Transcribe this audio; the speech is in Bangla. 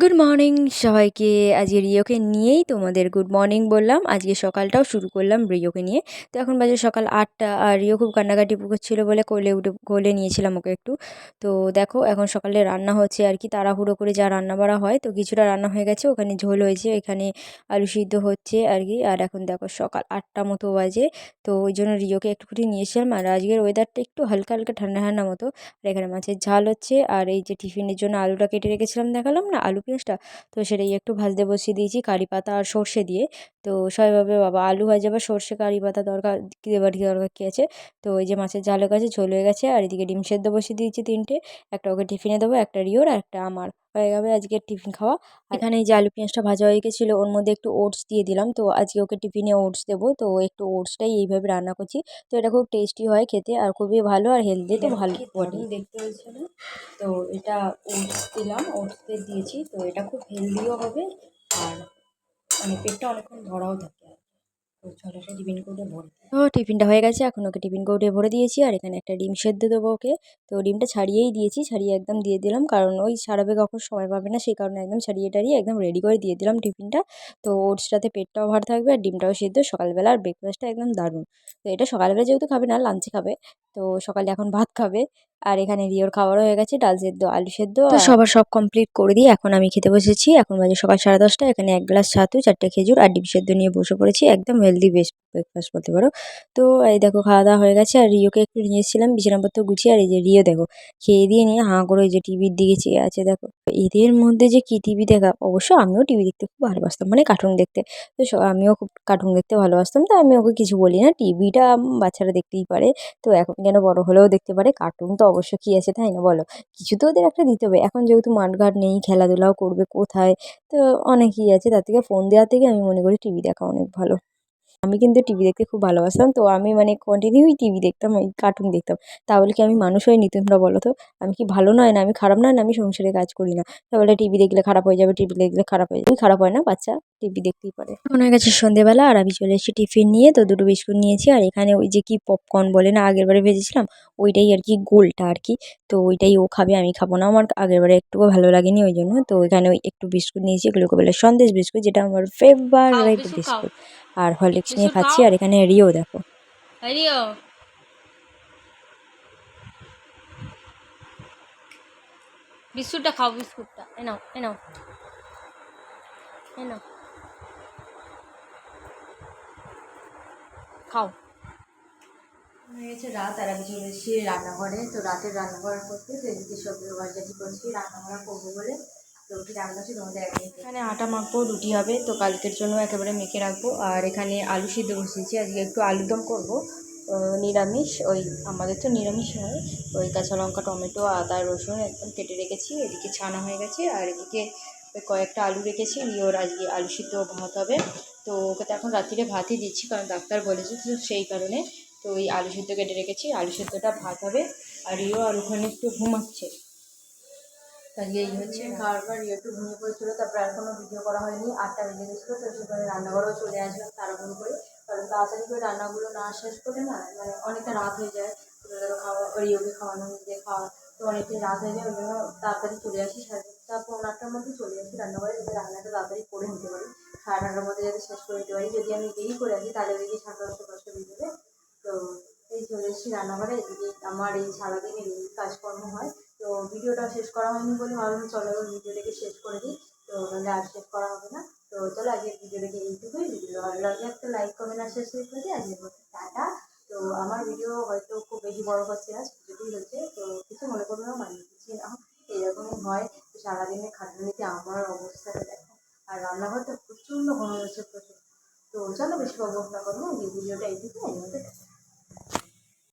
গুড মর্নিং সবাইকে। আজকে রিওকে নিয়েই তোমাদের গুড মর্নিং বললাম। আজকে সকালটাও শুরু করলাম রিওকে নিয়ে। তো এখন বাজে সকাল আটটা। আর রিও খুব কান্নাকাটি করছিল বলে কোলে উঠে, কোলে নিয়েছিলাম ওকে একটু। তো দেখো, এখন সকালে রান্না হচ্ছে আর কি। তাড়াহুড়ো করে যা রান্না বাড়া হয়, তো কিছুটা রান্না হয়ে গেছে। ওখানে ঝোল হয়েছে, এখানে আলু সিদ্ধ হচ্ছে আর কি। আর এখন দেখো, সকাল আটটা মতো বাজে। তো ওই জন্য রিওকে একটুখানি নিয়েছিলাম আর আজকের ওয়েদারটা একটু হালকা হালকা ঠান্ডা ঠান্ডা মতো। আর এখানে মাছের ঝাল হচ্ছে। আর এই যে টিফিনের জন্য আলুটা কেটে রেখেছিলাম, দেখালাম না? আলু পেঁয়াজটা। তো সেটাই একটু ভাজতে বসিয়ে দিয়েছি কারি পাতা আর সর্ষে দিয়ে। তো সবাই ভাবে বাবা আলু ভাজা বা সর্ষে কারি পাতা দরকার দেবার কী দরকার কী আছে? তো ওই যে মাছের ঝাল হয়ে গেছে ঝোল হয়ে গেছে আর এদিকে ডিম সেদ্ধ বসিয়ে দিয়েছি তিনটে। একটা ওকে টিফিনে দেবো একটা রিওর আর একটা আমার। হয়ে যাবে আজকে টিফিন খাওয়া। এখানে এই যে আলু পেঁয়াজটা ভাজা হয়ে গেছিল ওর মধ্যে একটু ওটস দিয়ে দিলাম। তো আজকে ওকে টিফিনে ওটস দেবো। তো একটু ওটসটাই এইভাবে রান্না করছি। তো এটা খুব টেস্টি হয় খেতে আর খুবই ভালো আর হেলদি তো ভালো দেখতে হচ্ছে না? তো এটা ওটস দিলাম ওটস দিয়ে দিয়েছি। তো এটা খুব হেলদিও হবে আর মানে পেটটা অনেকক্ষণ ভরাও থাকে টিফিন কৌটো ভরে। তো টিফিনটা হয়ে গেছে, এখন ওকে টিফিন কৌটে ভরে দিয়েছি আর এখানে একটা ডিম সেদ্ধ দেবো ওকে। তো ডিমটা ছাড়িয়েই দিয়েছি, ছাড়িয়ে একদম দিয়ে দিলাম, কারণ ওই ছাড়াবে কখন সময় পাবে না, সেই কারণে একদম ছাড়িয়ে টাড়িয়ে একদম রেডি করে দিয়ে দিলাম টিফিনটা। তো ওটসটাতে পেটটাও ভার থাকবে আর ডিমটাও সেদ্ধ, সকালবেলা আর ব্রেকফাস্টটা একদম দারুণ। তো এটা সকালবেলা যেহেতু খাবে, না লাঞ্চে খাবে, তো সকালে এখন ভাত খাবে। আর এখানে রিওর খাবারও হয়ে গেছে ডাল সেদ্ধ আলু সেদ্ধ। তো সবার সব কমপ্লিট করে দিয়ে এখন আমি খেতে বসেছি। এখন বাজে সকাল সাড়ে দশটা এখানে এক গ্লাস ছাতু চারটে খেজুর আর ডিম সেদ্ধ নিয়ে বসে পড়েছি। একদম হেলদি বেস্ট ব্রেকফাস্ট বলতে পারো। তো এই দেখো খাওয়া দাওয়া হয়ে গেছে, আর রিওকে একটু নিয়ে এসেছিলাম বিছানাপত্র গুছিয়ে, আর এই যে রিও দেখো খেয়ে দিয়ে নিয়ে হাঁ করে যে টিভির দিকে চেয়ে আছে দেখো। এদের মধ্যে যে কি টিভি দেখা, অবশ্য আমিও টিভি দেখতে খুব ভালোবাসতাম মানে কার্টুন দেখতে। তো আমিও খুব কার্টুন দেখতে ভালোবাসতাম তো আমি ওকে কিছু বলি না টিভিটা বাচ্চারা দেখতেই পারে। তো এখন কেন বড় হলেও দেখতে পারে কার্টুন তো অবশ্য কী আছে তাই না বলো? কিছু তো ওদের একটা দিতে হবে, এখন যেহেতু মাঠঘাট নেই, খেলাধুলাও করবে কোথায়, তো অনেকই আছে, তার থেকে ফোন দেওয়ার থেকে আমি মনে করি টিভি দেখা অনেক ভালো। আমি কিন্তু টিভি দেখতে খুব ভালোবাসতাম। তো আমি মানে কন্টিনিউই টিভি দেখতাম এই কার্টুন দেখতাম। তাহলে কি আমি মানুষ হইনি তোমরা বলো তো? আমি কি ভালো নয় না? আমি খারাপ নয় না? আমি সংসারে কাজ করি না। তাহলে টিভি দেখলে খারাপ হয়ে যাবে টিভি দেখলে খারাপ হয়ে যাবে। খারাপ হয় না বাচ্চা টিভি দেখতেই পারে। হয়ে গেছে সন্ধেবেলা আর আমি চলে এসেছি টিফিন নিয়ে। তো দুটো বিস্কুট নিয়েছি আর এখানে ওই যে কি পপকর্ন বলে না আগের বারে ভেজেছিলাম ওইটাই আর কি গোলটা আর কি। তো ওইটাই ও খাবে আমি খাব না। আমার আগের বারে একটুকু ভালো লাগেনি ওই জন্য। তো এখানে ওই একটু বিস্কুট নিয়েছি এগুলোকে বলে সন্দেশ বিস্কুট যেটা আমার ফেভারিট বিস্কুট। আর হরলিক্স নিয়ে খাচ্ছি আর এখানে রিও দেখো। হরিও বিস্কুটটা খাও বিস্কুটটা। এ নাও এ নাও। এ নাও। খাও। হয়ে গেছে রাত আর আমি চলে এসেছি রান্নাঘরে। তো রাতের রান্নাঘর করতে সেদিকে সবজি ভাজাটি করছি। রান্নাঘর করব বলে তো একদিন এখানে আটা মাখবো, রুটি হবে, তো কালকের জন্য একেবারে মেখে রাখব। আর এখানে আলু সিদ্ধ বসিয়েছি। আজকে একটু আলুদম করব। নিরামিষ, ওই আমাদের তো নিরামিষ হয়। ওই কাঁচা লঙ্কা, টমেটো, আদা, রসুন একদম কেটে রেখেছি। এদিকে ছানা হয়ে গেছে। আর এদিকে কয়েকটা আলু রেখেছি। ওর আজকে আলু সিদ্ধ ভাত হবে। তো ওকে তো এখন রাত্রিরে ভাতই দিচ্ছি, কারণ ডাক্তার বলেছে তো সেই কারণে। তো ওই আলু সিদ্ধ কেটে রেখেছি। আলু সিদ্ধটা ভাত হবে। আর ইও আর ওখানে একটু ঘুমাচ্ছে। আজকে এই হচ্ছে বারবার ইয়ে একটু ঘুমিয়ে পড়েছিল, তারপর আর কোনো ভিডিও করা হয়নি, আটটা বেজে গেছিল, তো সেখানে রান্নাঘরেও চলে আসলাম তাড়াহুড়ো করে। কারণ তাড়াতাড়ি করে রান্নাগুলো না শেষ করে না মানে অনেকটা রাত হয়ে যায়। খাওয়া, ওই ইয়েকে খাওয়ানো নিজে খাওয়া, তো অনেকটাই রাত হয়ে যায়, ওই জন্য তাড়াতাড়ি চলে আসি, সাড়ে সাতটা পৌনে আটটার মধ্যে চলে আসি রান্নাঘরে, যাতে রান্নাটা তাড়াতাড়ি করে নিতে পারি। সাড়ে নটার মধ্যে যাতে শেষ করে নিতে পারি। যদি আমি দেরি করে আসি, তাহলে ওইদিকে সাড়ে দশটা দশটা বেজে যাবে। তো এই চলে এসেছি রান্নাঘরে এদিকে আমার এই সারাদিনের এই কাজকর্ম হয় তো ভিডিওটা শেষ করা হয়নি বলে ভাবলাম চলো এবার ভিডিওটাকে শেষ করে দিই। তো নাহলে আর শেষ করা হবে না। তো চলো আজকের ভিডিওটাকে এইটুকুই ভিডিও ভালো লাগলে একটা লাইক কমেন্ট আর শেষ করে দিই আজকের মতো টাটা। তো আমার ভিডিও হয়তো খুব বেশি বড় হচ্ছে না ছোটোই হচ্ছে। তো কিছু মনে করবে না, মানিয়ে দিচ্ছি না। এরকমই হয়। তো সারাদিনের খাটুনিতে আমার অবস্থাটা দেখো। আর রান্নাঘরটা প্রচণ্ড ঘন হচ্ছে প্রচুর তো চলো বেশি বকবক না করব। এই ভিডিওটা এইটুকু